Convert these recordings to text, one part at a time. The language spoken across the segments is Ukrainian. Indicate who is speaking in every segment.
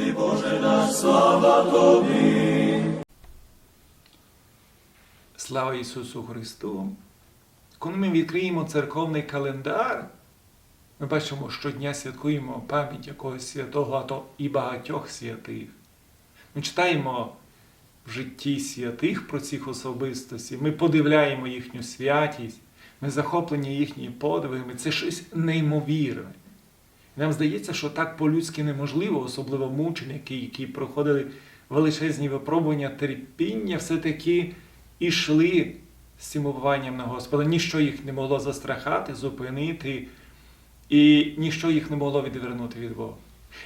Speaker 1: Тобі, Боже наш, слава Тобі.
Speaker 2: Слава Ісусу Христу! Коли ми відкриємо церковний календар, ми бачимо, щодня святкуємо пам'ять якогось святого, а то і багатьох святих. Ми читаємо в житті святих про цих особистостей, ми подивляємо їхню святість, ми захоплені їхніми подвигами. Це щось неймовірне. Нам здається, що так по-людськи неможливо, особливо мученики, які проходили величезні випробування терпіння, все-таки ішли з цим упованням на Господа. Ніщо їх не могло застрахати, зупинити, і ніщо їх не могло відвернути від Бога.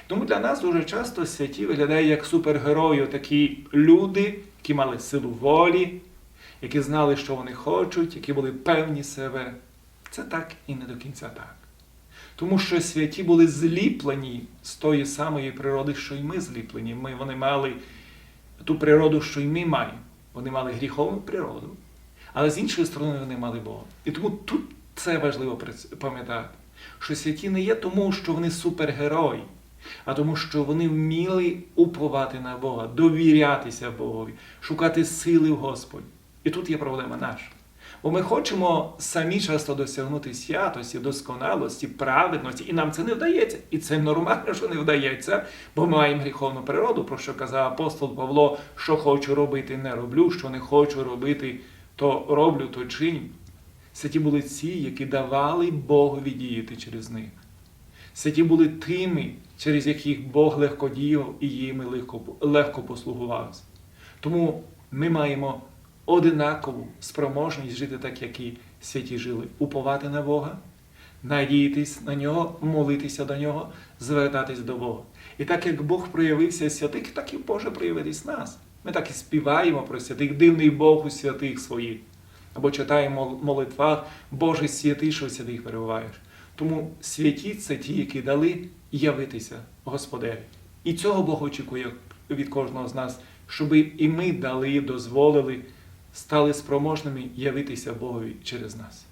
Speaker 2: Тому для нас дуже часто святі виглядають як супергерої, такі люди, які мали силу волі, які знали, що вони хочуть, які були певні себе. Це так і не до кінця так. Тому що святі були зліплені з тої самої природи, що й ми зліплені. Ми, вони мали ту природу, що й ми маємо. Вони мали гріховну природу, але з іншої сторони вони мали Бога. І тому тут це важливо пам'ятати, що святі не є тому, що вони супергерої, а тому, що вони вміли уповати на Бога, довірятися Богові, шукати сили в Господі. І тут є проблема наша. Бо ми хочемо самі часто досягнути святості, досконалості, праведності, і нам це не вдається. І це нормально, що не вдається, бо ми маємо гріховну природу, про що казав апостол Павло, що хочу робити, не роблю, що не хочу робити, то роблю, то чиню. Святі були ці, які давали Богові діяти через них. Святі були тими, через яких Бог легко діяв і їми легко, легко послугувався. Тому ми маємо одинакову спроможність жити так, як і святі жили, уповати на Бога, надіятись на нього, молитися до нього, звертатись до Бога. І так як Бог проявився святих, так і Боже проявитись нас. Ми так і співаємо про святих, дивний Бог у святих своїх. Або читаємо в молитвах, Боже святий, що святих перебуваєш. Тому святі це ті, які дали явитися Господеві. І цього Бог очікує від кожного з нас, щоб і ми дали, дозволили, стали спроможними явитися Богові через нас.